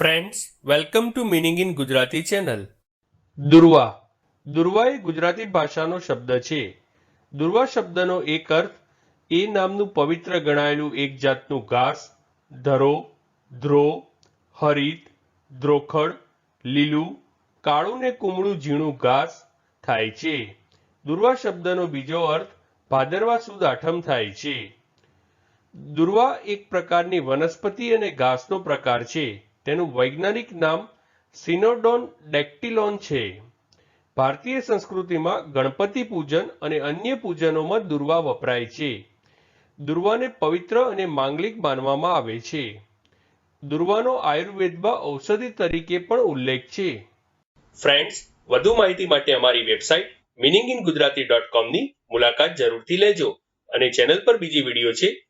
Friends welcome to meaning in Gujarati channel દુર્વા. દુર્વા એ ગુજરાતી ભાષાનો શબ્દ છે. દુર્વા શબ્દનો એક અર્થ એ નામનું પવિત્ર ગણાયેલું એક જાતનું ઘાસ, ધરો, ધ્રો, હરિત, ધ્રોખડ, લીલું, કાળું ને કુમળું ઝીણું ઘાસ થાય છે. દુર્વા શબ્દનો બીજો અર્થ ભાદરવા સુદ આઠમ થાય છે. દુર્વા એક પ્રકારની વનસ્પતિ અને ઘાસનો પ્રકાર છે. તેનું વૈજ્ઞાનિક નામ સિનોડોન ડેક્ટિલોન છે. ભારતીય સંસ્કૃતિમાં ગણપતિ પૂજન અને અન્ય પૂજનોમાં દુર્વા વપરાય છે. દુર્વાને પવિત્ર અને માંગલિક માનવામાં આવે છે. દુર્વાનો આયુર્વેદમાં ઔષધિ તરીકે પણ ઉલ્લેખ છે. ફ્રેન્ડ્સ, વધુ માહિતી માટે અમારી website meaning in Gujarati dot કોમની મુલાકાત જરૂરથી લેજો અને ચેનલ પર બીજી વીડિયો છે